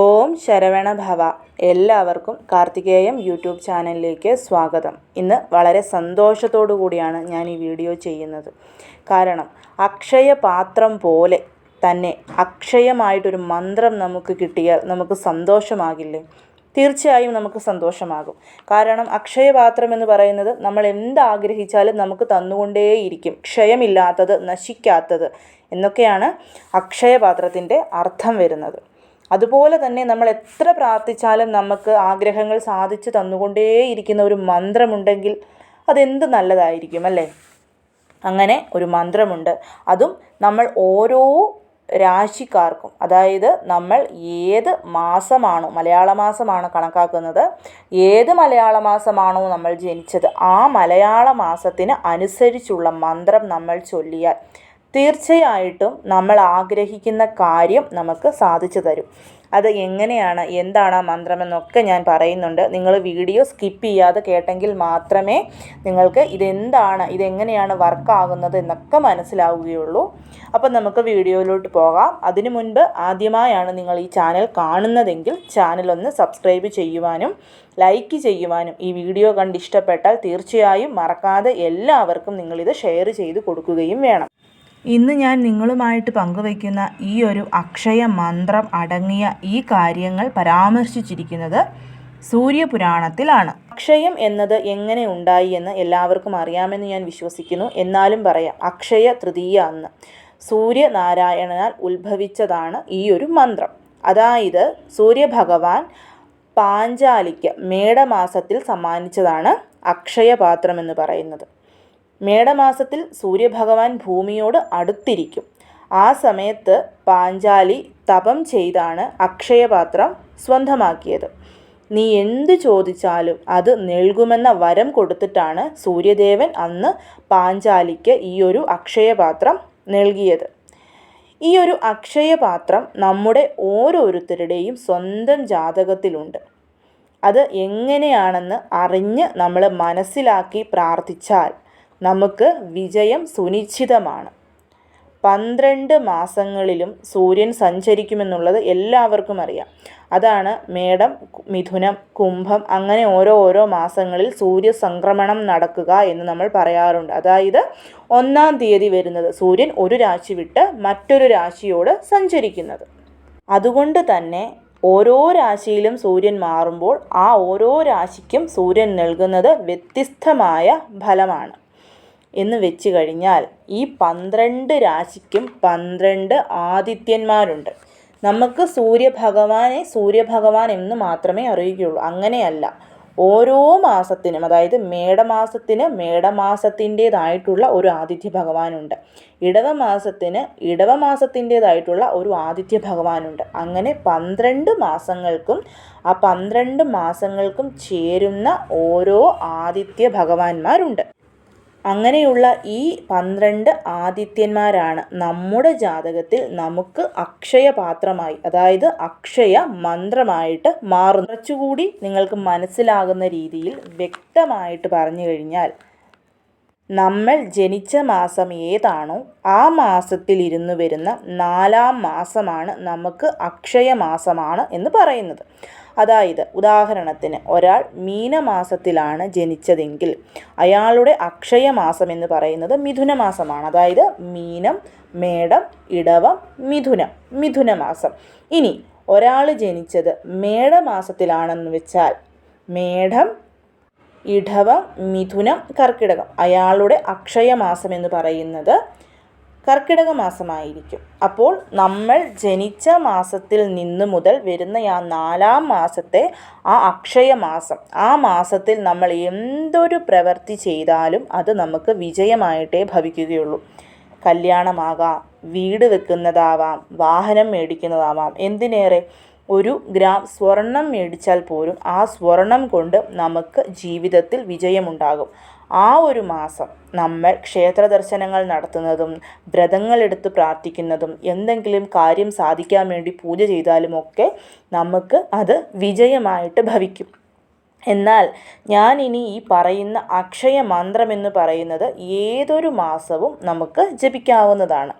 ഓം ശരവണ ഭവ. എല്ലാവർക്കും കാർത്തികേയം യൂട്യൂബ് ചാനലിലേക്ക് സ്വാഗതം. ഇന്ന് വളരെ സന്തോഷത്തോടു കൂടിയാണ് ഞാൻ ഈ വീഡിയോ ചെയ്യുന്നത്. കാരണം അക്ഷയ പാത്രം പോലെ തന്നെ അക്ഷയമായിട്ടൊരു മന്ത്രം നമുക്ക് കിട്ടിയാൽ നമുക്ക് സന്തോഷമാകില്ലേ? തീർച്ചയായും നമുക്ക് സന്തോഷമാകും. കാരണം അക്ഷയപാത്രം എന്ന് പറയുന്നത് നമ്മൾ എന്താഗ്രഹിച്ചാലും നമുക്ക് തന്നുകൊണ്ടേയിരിക്കും. ക്ഷയമില്ലാത്തത് നശിക്കാത്തത് എന്നൊക്കെയാണ് അക്ഷയപാത്രത്തിന്റെ അർത്ഥം വരുന്നത്. അതുപോലെ തന്നെ നമ്മൾ എത്ര പ്രാർത്ഥിച്ചാലും നമുക്ക് ആഗ്രഹങ്ങൾ സാധിച്ചു തന്നുകൊണ്ടേയിരിക്കുന്ന ഒരു മന്ത്രമുണ്ടെങ്കിൽ അതെന്ത് നല്ലതായിരിക്കും അല്ലേ? അങ്ങനെ ഒരു മന്ത്രമുണ്ട്. അതും നമ്മൾ ഓരോ രാശിക്കാർക്കും അതായത് നമ്മൾ ഏത് മാസമാണോ മലയാള മാസമാണ് കണക്കാക്കുന്നത് ഏത് മലയാള മാസമാണോ നമ്മൾ ജനിച്ചത് ആ മലയാള മാസത്തിന് അനുസരിച്ചുള്ള മന്ത്രം നമ്മൾ ചൊല്ലിയാൽ തീർച്ചയായിട്ടും നമ്മൾ ആഗ്രഹിക്കുന്ന കാര്യം നമുക്ക് സാധിച്ചു തരും. അത് എങ്ങനെയാണ് എന്താണ് ആ മന്ത്രമെന്നൊക്കെ ഞാൻ പറയുന്നുണ്ട്. നിങ്ങൾ വീഡിയോ സ്കിപ്പ് ചെയ്യാതെ കേട്ടെങ്കിൽ മാത്രമേ നിങ്ങൾക്ക് ഇതെന്താണ് ഇതെങ്ങനെയാണ് വർക്കാകുന്നത് എന്നൊക്കെ മനസ്സിലാവുകയുള്ളൂ. അപ്പം നമുക്ക് വീഡിയോയിലോട്ട് പോകാം. അതിനു മുൻപ് ആദ്യമായാണ് നിങ്ങൾ ഈ ചാനൽ കാണുന്നതെങ്കിൽ ചാനൽ ഒന്ന് സബ്സ്ക്രൈബ് ചെയ്യുവാനും ലൈക്ക് ചെയ്യുവാനും ഈ വീഡിയോ കണ്ട് ഇഷ്ടപ്പെട്ടാൽ തീർച്ചയായും മറക്കാതെ എല്ലാവർക്കും നിങ്ങളിത് ഷെയർ ചെയ്ത് കൊടുക്കുകയും വേണം. ഇന്ന് ഞാൻ നിങ്ങളുമായിട്ട് പങ്കുവയ്ക്കുന്ന ഈ ഒരു അക്ഷയ മന്ത്രം അടങ്ങിയ ഈ കാര്യങ്ങൾ പരാമർശിച്ചിരിക്കുന്നത് സൂര്യപുരാണത്തിലാണ്. അക്ഷയം എന്നത് എങ്ങനെ ഉണ്ടായി എന്ന് എല്ലാവർക്കും അറിയാമെന്ന് ഞാൻ വിശ്വസിക്കുന്നു. എന്നാലും പറയാം അക്ഷയ തൃതീയ അന്ന് സൂര്യനാരായണനാൽ ഉത്ഭവിച്ചതാണ് ഈ ഒരു മന്ത്രം. അതായത് സൂര്യഭഗവാൻ പാഞ്ചാലിക്ക് മേടമാസത്തിൽ സമ്മാനിച്ചതാണ് അക്ഷയപാത്രം എന്ന് പറയുന്നത്. മേടമാസത്തിൽ സൂര്യഭഗവാൻ ഭൂമിയോട് അടുത്തിരിക്കും. ആ സമയത്ത് പാഞ്ചാലി തപം ചെയ്താണ് അക്ഷയപാത്രം സ്വന്തമാക്കിയത്. നീ എന്ത് ചോദിച്ചാലും അത് നൽകുമെന്ന വരം കൊടുത്തിട്ടാണ് സൂര്യദേവൻ അന്ന് പാഞ്ചാലിക്ക് ഈ ഒരു അക്ഷയപാത്രം നൽകിയത്. ഈ ഒരു അക്ഷയപാത്രം നമ്മുടെ ഓരോരുത്തരുടെയും സ്വന്തം ജാതകത്തിലുണ്ട്. അത് എങ്ങനെയാണെന്ന് അറിഞ്ഞ് നമ്മൾ മനസ്സിലാക്കി പ്രാർത്ഥിച്ചാൽ നമുക്ക് വിജയം സുനിശ്ചിതമാണ്. പന്ത്രണ്ട് മാസങ്ങളിലും സൂര്യൻ സഞ്ചരിക്കുമെന്നുള്ളത് എല്ലാവർക്കും അറിയാം. അതാണ് മേടം മിഥുനം കുംഭം അങ്ങനെ ഓരോ ഓരോ മാസങ്ങളിൽ സൂര്യ സംക്രമണം നടക്കുക എന്ന് നമ്മൾ പറയാറുണ്ട്. അതായത് ഒന്നാം തീയതി വരുന്നത് സൂര്യൻ ഒരു രാശി വിട്ട് മറ്റൊരു രാശിയോട് സഞ്ചരിക്കുന്നത്. അതുകൊണ്ട് തന്നെ ഓരോ രാശിയിലും സൂര്യൻ മാറുമ്പോൾ ആ ഓരോ രാശിക്കും സൂര്യൻ നൽകുന്നത് വ്യത്യസ്തമായ ഫലമാണ്. എന്ന് വെച്ച് കഴിഞ്ഞാൽ ഈ പന്ത്രണ്ട് രാശിക്കും പന്ത്രണ്ട് ആദിത്യന്മാരുണ്ട്. നമുക്ക് സൂര്യഭഗവാനെ സൂര്യഭഗവാൻ എന്ന് മാത്രമേ അറിയുകയുള്ളൂ. അങ്ങനെയല്ല. ഓരോ മാസത്തിനും അതായത് മേടമാസത്തിന് മേടമാസത്തിന്റേതായിട്ടുള്ള ഒരു ആദിത്യ ഭഗവാനുണ്ട്. ഇടവ മാസത്തിന് ഇടവ ഇടവമാസത്തിന്റേതായിട്ടുള്ള ഒരു ആദിത്യ ഭഗവാനുണ്ട്. അങ്ങനെ പന്ത്രണ്ട് മാസങ്ങൾക്കും ആ പന്ത്രണ്ട് മാസങ്ങൾക്കും ചേരുന്ന ഓരോ ആദിത്യ ഭഗവാന്മാരുണ്ട്. അങ്ങനെയുള്ള ഈ പന്ത്രണ്ട് ആദിത്യന്മാരാണ് നമ്മുടെ ജാതകത്തിൽ നമുക്ക് അക്ഷയപാത്രമായി അതായത് അക്ഷയ മന്ത്രമായിട്ട് മാറുന്നു കുറച്ചുകൂടി നിങ്ങൾക്ക് മനസ്സിലാകുന്ന രീതിയിൽ വ്യക്തമായിട്ട് പറഞ്ഞു കഴിഞ്ഞാൽ നമ്മൾ ജനിച്ച മാസം ഏതാണോ ആ മാസത്തിൽ ഇരുന്ന് വരുന്ന നാലാം മാസമാണ് നമുക്ക് അക്ഷയ മാസമാണ് എന്ന് പറയുന്നത്. അതായത് ഉദാഹരണത്തിന് ഒരാൾ മീനമാസത്തിലാണ് ജനിച്ചതെങ്കിൽ അയാളുടെ അക്ഷയ മാസം എന്ന് പറയുന്നത് മിഥുനമാസമാണ്. അതായത് മീനം മേടം ഇടവം മിഥുനം മിഥുനമാസം. ഇനി ഒരാൾ ജനിച്ചത് മേടമാസത്തിലാണെന്ന് വെച്ചാൽ മേടം ഇടവം മിഥുനം കർക്കിടകം അയാളുടെ അക്ഷയ മാസം എന്ന് പറയുന്നത് കർക്കിടക മാസമായിരിക്കും. അപ്പോൾ നമ്മൾ ജനിച്ച മാസത്തിൽ നിന്ന് മുതൽ വരുന്ന ആ നാലാം മാസത്തെ ആ അക്ഷയ മാസം ആ മാസത്തിൽ നമ്മൾ എന്തൊരു പ്രവൃത്തി ചെയ്താലും അത് നമുക്ക് വിജയമായിട്ടേ ഭവിക്കുകയുള്ളൂ. കല്യാണമാകാം വീട് വെക്കുന്നതാവാം വാഹനം മേടിക്കുന്നതാവാം എന്തിനേറെ? ഒരു ഗ്രാം സ്വർണം മേടിച്ചാൽ പോലും ആ സ്വർണം കൊണ്ട് നമുക്ക് ജീവിതത്തിൽ വിജയമുണ്ടാകും. ആ ഒരു മാസം നമ്മൾ ക്ഷേത്ര ദർശനങ്ങൾ നടത്തുന്നതും വ്രതങ്ങളെടുത്ത് പ്രാർത്ഥിക്കുന്നതും എന്തെങ്കിലും കാര്യം സാധിക്കാൻ വേണ്ടി പൂജ ചെയ്താലുമൊക്കെ നമുക്ക് അത് വിജയമായിട്ട് ഭവിക്കും. എന്നാൽ ഞാൻ ഇനി ഈ പറയുന്ന അക്ഷയ മന്ത്രം എന്ന് പറയുന്നത് ഏതൊരു മാസവും നമുക്ക് ജപിക്കാവുന്നതാണ്.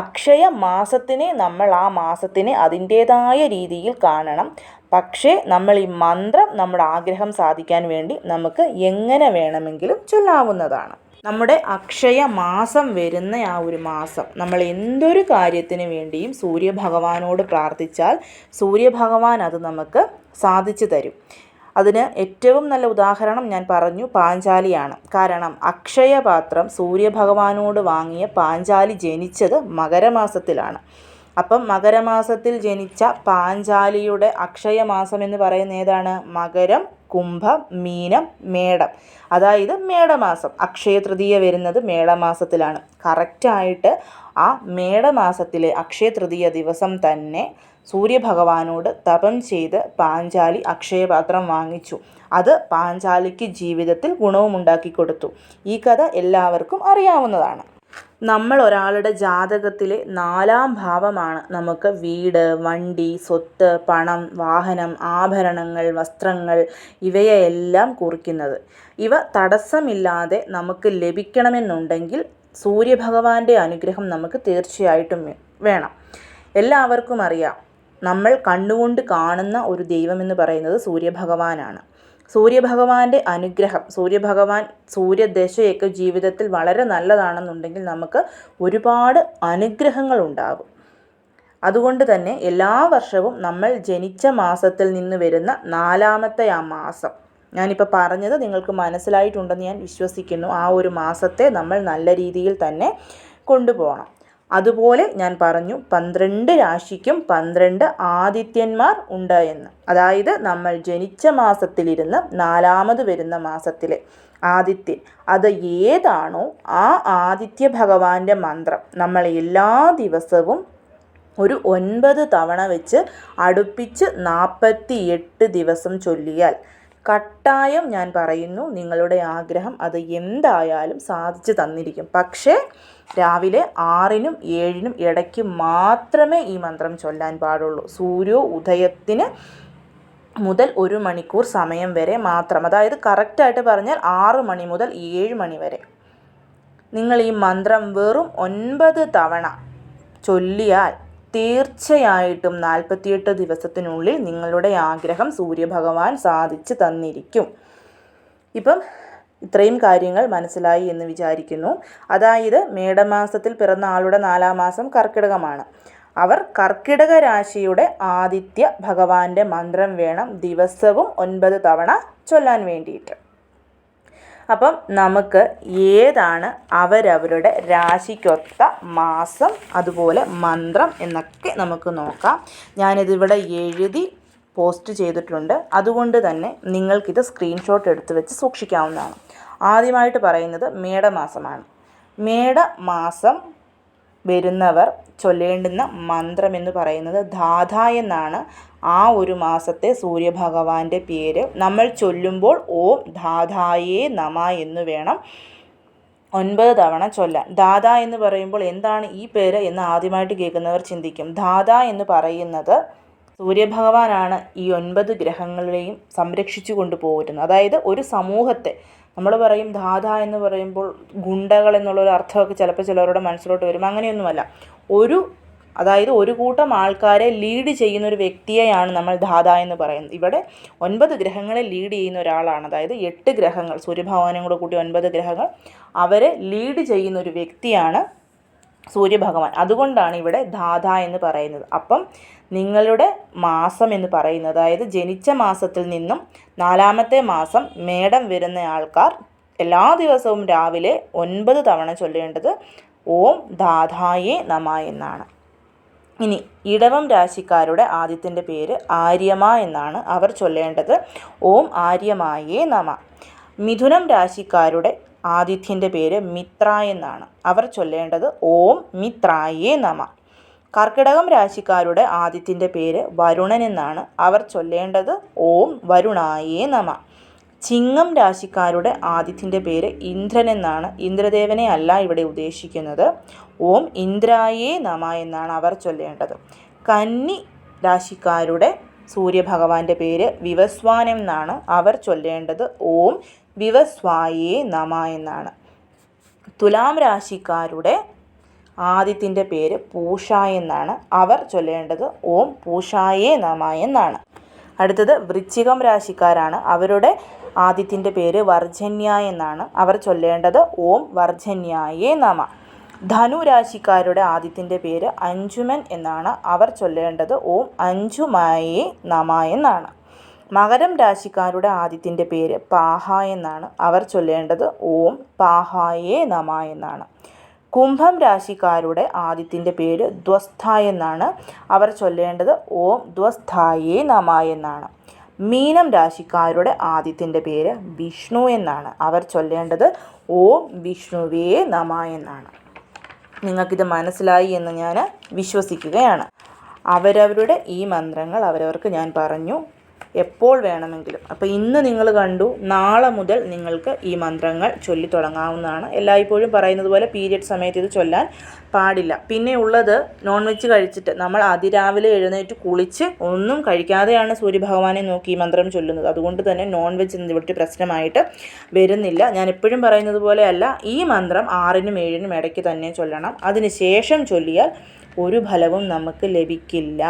അക്ഷയ മാസത്തിനെ നമ്മൾ ആ മാസത്തിനെ അതിന്റേതായ രീതിയിൽ കാണണം. പക്ഷേ നമ്മൾ ഈ മന്ത്രം നമ്മുടെ ആഗ്രഹം സാധിക്കാൻ വേണ്ടി നമുക്ക് എങ്ങനെ വേണമെങ്കിലും ചൊല്ലാവുന്നതാണ്. നമ്മുടെ അക്ഷയ മാസം വരുന്ന ആ ഒരു മാസം നമ്മൾ എന്തൊരു കാര്യത്തിന് വേണ്ടിയും സൂര്യഭഗവാനോട് പ്രാർത്ഥിച്ചാൽ സൂര്യഭഗവാൻ അത് നമുക്ക് സാധിച്ചു തരും. അതിന് ഏറ്റവും നല്ല ഉദാഹരണം ഞാൻ പറഞ്ഞു പാഞ്ചാലിയാണ്. കാരണം അക്ഷയപാത്രം സൂര്യഭഗവാനോട് വാങ്ങിയ പാഞ്ചാലി ജനിച്ചത് മകരമാസത്തിലാണ്. അപ്പം മകരമാസത്തിൽ ജനിച്ച പാഞ്ചാലിയുടെ അക്ഷയമാസം എന്ന് പറയുന്ന ഏതാണ്? മകരം കുംഭം മീനം മേടം. അതായത് മേടമാസം. അക്ഷയ തൃതീയ വരുന്നത് മേടമാസത്തിലാണ്. കറക്റ്റായിട്ട് ആ മേടമാസത്തിലെ അക്ഷയ തൃതീയ ദിവസം തന്നെ സൂര്യഭഗവാനോട് തപം ചെയ്ത് പാഞ്ചാലി അക്ഷയപാത്രം വാങ്ങിച്ചു. അത് പാഞ്ചാലിക്ക് ജീവിതത്തിൽ ഗുണവും ഉണ്ടാക്കി കൊടുത്തു. ഈ കഥ എല്ലാവർക്കും അറിയാവുന്നതാണ്. നമ്മൾ ഒരാളുടെ ജാതകത്തിലെ നാലാം ഭാവമാണ്. നമുക്ക് വീട് വണ്ടി സ്വത്ത് പണം വാഹനം ആഭരണങ്ങൾ വസ്ത്രങ്ങൾ ഇവയെല്ലാം കുറിക്കുന്നത്. ഇവ തടസ്സമില്ലാതെ നമുക്ക് ലഭിക്കണമെന്നുണ്ടെങ്കിൽ സൂര്യഭഗവാന്റെ അനുഗ്രഹം നമുക്ക് തീർച്ചയായിട്ടും വേണം. എല്ലാവർക്കും അറിയാം നമ്മൾ കണ്ണുകൊണ്ട് കാണുന്ന ഒരു ദൈവമെന്ന് പറയുന്നത് സൂര്യഭഗവാനാണ്. സൂര്യഭഗവാന്റെ അനുഗ്രഹം സൂര്യഭഗവാൻ സൂര്യദശയൊക്കെ ജീവിതത്തിൽ വളരെ നല്ലതാണെന്നുണ്ടെങ്കിൽ നമുക്ക് ഒരുപാട് അനുഗ്രഹങ്ങൾ ഉണ്ടാകും അതുകൊണ്ട് തന്നെ എല്ലാ വർഷവും നമ്മൾ ജനിച്ച മാസത്തിൽ നിന്ന് വരുന്ന നാലാമത്തെ ആ മാസം. ഞാനിപ്പോൾ പറഞ്ഞത് നിങ്ങൾക്ക് മനസ്സിലായിട്ടുണ്ടെന്ന് ഞാൻ വിശ്വസിക്കുന്നു. ആ ഒരു മാസത്തെ നമ്മൾ നല്ല രീതിയിൽ തന്നെ കൊണ്ടുപോകണം. അതുപോലെ ഞാൻ പറഞ്ഞു പന്ത്രണ്ട് രാശിക്കും പന്ത്രണ്ട് ആദിത്യന്മാർ ഉണ്ട് എന്ന്. അതായത് നമ്മൾ ജനിച്ച മാസത്തിലിരുന്ന് നാലാമത് വരുന്ന മാസത്തിലെ ആദിത്യൻ അത് ഏതാണോ ആ ആദിത്യ ഭഗവാന്റെ മന്ത്രം നമ്മൾ എല്ലാ ദിവസവും ഒരു ഒൻപത് തവണ വെച്ച് അടുപ്പിച്ച് നാൽപ്പത്തി എട്ട് ദിവസം ചൊല്ലിയാൽ കട്ടായം ഞാൻ പറയുന്നു നിങ്ങളുടെ ആഗ്രഹം അത് എന്തായാലും സാധിച്ചു തന്നിരിക്കും. പക്ഷേ രാവിലെ ആറിനും ഏഴിനും ഇടയ്ക്ക് മാത്രമേ ഈ മന്ത്രം ചൊല്ലാൻ പാടുള്ളൂ. സൂര്യോ ഉദയത്തിന് മുതൽ ഒരു മണിക്കൂർ സമയം വരെ മാത്രം. അതായത് കറക്റ്റായിട്ട് പറഞ്ഞാൽ ആറ് മണി മുതൽ ഏഴ് മണി വരെ. നിങ്ങൾ ഈ മന്ത്രം വെറും ഒൻപത് തവണ ചൊല്ലിയാൽ തീർച്ചയായിട്ടും നാൽപ്പത്തിയെട്ട് ദിവസത്തിനുള്ളിൽ നിങ്ങളുടെ ആഗ്രഹം സൂര്യഭഗവാൻ സാധിച്ചു തന്നിരിക്കും. ഇപ്പം ഇത്രയും കാര്യങ്ങൾ മനസ്സിലായി എന്ന് വിചാരിക്കുന്നു. അതായത് മേടമാസത്തിൽ പിറന്ന ആളുടെ നാലാം മാസം കർക്കിടകമാണ്. അവർ കർക്കിടക രാശിയുടെ ആദിത്യ ഭഗവാന്റെ മന്ത്രം വേണം ദിവസവും ഒൻപത് തവണ ചൊല്ലാൻ വേണ്ടിയിട്ട്. അപ്പം നമുക്ക് ഏതാണ് അവരവരുടെ രാശിക്കൊത്ത മാസം അതുപോലെ മന്ത്രം എന്നൊക്കെ നമുക്ക് നോക്കാം. ഞാനിതിവിടെ എഴുതി പോസ്റ്റ് ചെയ്തിട്ടുണ്ട്. അതുകൊണ്ട് തന്നെ നിങ്ങൾക്കിത് സ്ക്രീൻഷോട്ട് എടുത്ത് വെച്ച് സൂക്ഷിക്കാവുന്നതാണ്. ആദ്യമായിട്ട് പറയുന്നത് മേടമാസമാണ്. മേടമാസം വരുന്നവർ ചൊല്ലേണ്ടുന്ന മന്ത്രം എന്ന് പറയുന്നത് ധാധ എന്നാണ്. ആ ഒരു മാസത്തെ സൂര്യഭഗവാന്റെ പേര്. നമ്മൾ ചൊല്ലുമ്പോൾ ഓം ധാധായേ നമ എന്ന് വേണം ഒൻപത് തവണ ചൊല്ലാൻ. ദാദ എന്ന് പറയുമ്പോൾ എന്താണ് ഈ പേര് എന്ന് ആദ്യമായിട്ട് കേൾക്കുന്നവർ ചിന്തിക്കും. ദാദ എന്ന് പറയുന്നത് സൂര്യഭഗവാനാണ് ഈ ഒൻപത് ഗ്രഹങ്ങളെയും സംരക്ഷിച്ചു കൊണ്ടുപോകുന്നത്. അതായത് ഒരു സമൂഹത്തെ നമ്മൾ പറയും ധാത എന്ന് പറയുമ്പോൾ ഗുണ്ടകൾ എന്നുള്ളൊരു അർത്ഥമൊക്കെ ചിലപ്പോൾ ചിലവരുടെ മനസ്സിലോട്ട് വരും. അങ്ങനെയൊന്നുമല്ല. ഒരു അതായത് ഒരു കൂട്ടം ആൾക്കാരെ ലീഡ് ചെയ്യുന്ന ഒരു വ്യക്തിയെയാണ് നമ്മൾ ധാത എന്ന് പറയുന്നത്. ഇവിടെ ഒൻപത് ഗ്രഹങ്ങളെ ലീഡ് ചെയ്യുന്ന ഒരാളാണ്. അതായത് എട്ട് ഗ്രഹങ്ങൾ സൂര്യഭഗവാനും കൂടെ കൂട്ടി ഒൻപത് ഗ്രഹങ്ങൾ അവരെ ലീഡ് ചെയ്യുന്ന ഒരു വ്യക്തിയാണ് സൂര്യഭഗവാൻ. അതുകൊണ്ടാണ് ഇവിടെ ധാത എന്ന് പറയുന്നത്. അപ്പം നിങ്ങളുടെ മാസം എന്ന് പറയുന്നത് അതായത് ജനിച്ച മാസത്തിൽ നിന്നും നാലാമത്തെ മാസം മേടം വരുന്ന ആൾക്കാർ എല്ലാ ദിവസവും രാവിലെ ഒൻപത് തവണ ചൊല്ലേണ്ടത് ഓം ധാതായേ നമ എന്നാണ്. ഇനി ഇടവം രാശിക്കാരുടെ ആദ്യത്തിന്റെ പേര് ആര്യമ എന്നാണ് അവർ ചൊല്ലേണ്ടത്. ഓം ആര്യമായേ നമ. മിഥുനം രാശിക്കാരുടെ ആദിത്യന്റെ പേര് മിത്ര എന്നാണ്. അവർ ചൊല്ലേണ്ടത് ഓം മിത്രായേ നമ. കർക്കിടകം രാശിക്കാരുടെ ആദിത്യന്റെ പേര് വരുണൻ എന്നാണ്. അവർ ചൊല്ലേണ്ടത് ഓം വരുണായേ നമ. ചിങ്ങം രാശിക്കാരുടെ ആദിത്യന്റെ പേര് ഇന്ദ്രൻ എന്നാണ്. ഇന്ദ്രദേവനെ അല്ല ഇവിടെ ഉദ്ദേശിക്കുന്നത്. ഓം ഇന്ദ്രായേ നമ എന്നാണ് അവർ ചൊല്ലേണ്ടത്. കന്നി രാശിക്കാരുടെ സൂര്യഭഗവാന്റെ പേര് വിവസ്വാൻ എന്നാണ്. അവർ ചൊല്ലേണ്ടത് ഓം വിവസ്വായേ നമ എന്നാണ്. തുലാം രാശിക്കാരുടെ ആദിത്യന്റെ പേര് പൂഷ എന്നാണ്. അവർ ചൊല്ലേണ്ടത് ഓം പൂഷായേ നമ എന്നാണ്. അടുത്തത് വൃശ്ചികം രാശിക്കാരാണ്. അവരുടെ ആദിത്യന്റെ പേര് വർജന്യ എന്നാണ്. അവർ ചൊല്ലേണ്ടത് ഓം വർജന്യായേ നമ. ധനു രാശിക്കാരുടെ ആദിത്യന്റെ പേര് അഞ്ജുമൻ എന്നാണ്. അവർ ചൊല്ലേണ്ടത് ഓം അഞ്ജുമായേ നമ എന്നാണ്. മകരം രാശിക്കാരുടെ ആദ്യത്തിന്റെ പേര് പാഹ എന്നാണ്. അവർ ചൊല്ലേണ്ടത് ഓം പാഹായേ നമ എന്നാണ്. കുംഭം രാശിക്കാരുടെ ആദ്യത്തിന്റെ പേര് ധ്വസ്ഥ എന്നാണ്. അവർ ചൊല്ലേണ്ടത് ഓം ധ്വസ്ഥായേ നമ എന്നാണ്. മീനം രാശിക്കാരുടെ ആദ്യത്തിന്റെ പേര് വിഷ്ണു എന്നാണ്. അവർ ചൊല്ലേണ്ടത് ഓം വിഷ്ണുവേ നമ എന്നാണ്. നിങ്ങൾക്കിത് മനസ്സിലായി എന്ന് ഞാൻ വിശ്വസിക്കുകയാണ്. അവരവരുടെ ഈ മന്ത്രങ്ങൾ അവരവർക്ക് ഞാൻ പറഞ്ഞു. എപ്പോൾ വേണമെങ്കിലും. അപ്പോൾ ഇന്ന് നിങ്ങൾ കണ്ടു നാളെ മുതൽ നിങ്ങൾക്ക് ഈ മന്ത്രങ്ങൾ ചൊല്ലി തുടങ്ങാവുന്നതാണ്. എല്ലായ്പ്പോഴും പറയുന്നത് പോലെ പീരിയഡ് സമയത്ത് ഇത് ചൊല്ലാൻ പാടില്ല. പിന്നെ ഉള്ളത് നോൺ വെജ് കഴിച്ചിട്ട് നമ്മൾ അതിരാവിലെ എഴുന്നേറ്റ് കുളിച്ച് ഒന്നും കഴിക്കാതെയാണ് സൂര്യഭഗവാനെ നോക്കി ഈ മന്ത്രം ചൊല്ലുന്നത്. അതുകൊണ്ട് തന്നെ നോൺ വെജ് ഇവിടുത്തെ പ്രശ്നമായിട്ട് വരുന്നില്ല. ഞാൻ എപ്പോഴും പറയുന്നത് പോലെയല്ല ഈ മന്ത്രം ആറിനും ഏഴിനും ഇടയ്ക്ക് തന്നെ ചൊല്ലണം. അതിനുശേഷം ചൊല്ലിയാൽ ഒരു ഫലവും നമുക്ക് ലഭിക്കില്ല.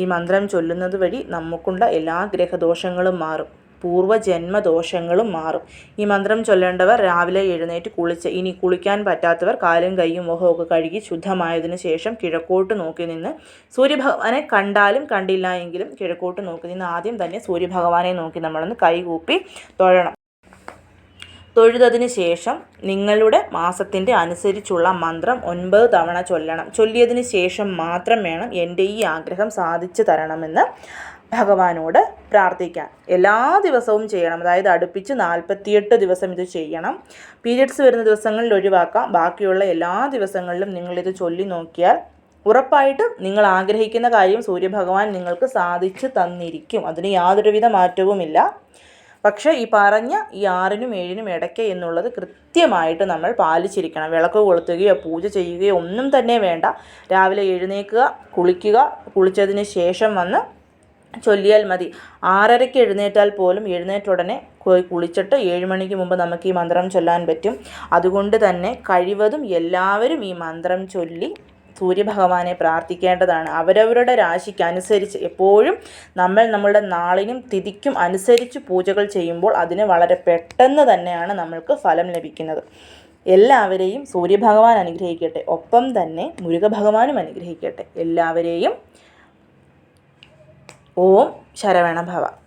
ഈ മന്ത്രം ചൊല്ലുന്നത് വഴി നമുക്കുണ്ട എല്ലാ ഗ്രഹദോഷങ്ങളും മാറും. പൂർവജന്മദോഷങ്ങളും മാറും. ഈ മന്ത്രം ചൊല്ലേണ്ടവർ രാവിലെ എഴുന്നേറ്റ് കുളിച്ച് ഇനി കുളിക്കാൻ പറ്റാത്തവർ കാലും കൈയും മുഖമൊക്കെ കഴുകി ശുദ്ധമായതിന് ശേഷം കിഴക്കോട്ട് നോക്കി നിന്ന് സൂര്യഭഗവാനെ കണ്ടാലും കണ്ടില്ല എങ്കിലും കിഴക്കോട്ട് നോക്കി നിന്ന് ആദ്യം തന്നെ സൂര്യഭഗവാനെ നോക്കി നമ്മളൊന്ന് കൈകൂപ്പി തൊഴണം. തൊഴുതതിന് ശേഷം നിങ്ങളുടെ മാസത്തിന്റെ അനുസരിച്ചുള്ള മന്ത്രം ഒൻപത് തവണ ചൊല്ലണം. ചൊല്ലിയതിന് ശേഷം മാത്രം വേണം എന്റെ ഈ ആഗ്രഹം സാധിച്ചു തരണമെന്ന് ഭഗവാനോട് പ്രാർത്ഥിക്കാൻ. എല്ലാ ദിവസവും ചെയ്യണം. അതായത് അടുപ്പിച്ച് നാൽപ്പത്തിയെട്ട് ദിവസം ഇത് ചെയ്യണം. പീരിയഡ്സ് വരുന്ന ദിവസങ്ങളിൽ ഒഴിവാക്കാം. ബാക്കിയുള്ള എല്ലാ ദിവസങ്ങളിലും നിങ്ങളിത് ചൊല്ലി നോക്കിയാൽ ഉറപ്പായിട്ടും നിങ്ങൾ ആഗ്രഹിക്കുന്ന കാര്യം സൂര്യഭഗവാൻ നിങ്ങൾക്ക് സാധിച്ചു തന്നിരിക്കും. അതിന് യാതൊരുവിധ മാറ്റവുമില്ല. പക്ഷേ ഈ പറഞ്ഞ ഈ ആറിനും ഏഴിനും ഇടയ്ക്ക് എന്നുള്ളത് കൃത്യമായിട്ട് നമ്മൾ പാലിച്ചിരിക്കണം. വിളക്ക് കൊളുത്തുകയോ പൂജ ചെയ്യുകയോ ഒന്നും തന്നെ വേണ്ട. രാവിലെ എഴുന്നേൽക്കുക കുളിക്കുക കുളിച്ചതിന് ശേഷം വന്ന് ചൊല്ലിയാൽ മതി. ആറരയ്ക്ക് എഴുന്നേറ്റാൽ പോലും എഴുന്നേറ്റ ഉടനെ കുളിച്ചിട്ട് ഏഴ് മണിക്ക് മുമ്പ് നമുക്ക് ഈ മന്ത്രം ചൊല്ലാൻ പറ്റും. അതുകൊണ്ട് തന്നെ കഴിവതും എല്ലാവരും ഈ മന്ത്രം ചൊല്ലി സൂര്യഭഗവാനെ പ്രാർത്ഥിക്കേണ്ടതാണ്. അവരവരുടെ രാശിക്ക് അനുസരിച്ച് എപ്പോഴും നമ്മൾ നമ്മളുടെ നാളിനും തിഥിക്കും അനുസരിച്ച് പൂജകൾ ചെയ്യുമ്പോൾ അതിന് വളരെ പെട്ടെന്ന് തന്നെയാണ് നമ്മൾക്ക് ഫലം ലഭിക്കുന്നത്. എല്ലാവരെയും സൂര്യഭഗവാൻ അനുഗ്രഹിക്കട്ടെ. ഒപ്പം തന്നെ മുരുകഭഗവാനും അനുഗ്രഹിക്കട്ടെ. എല്ലാവരെയും ഓം ശരവണഭവ.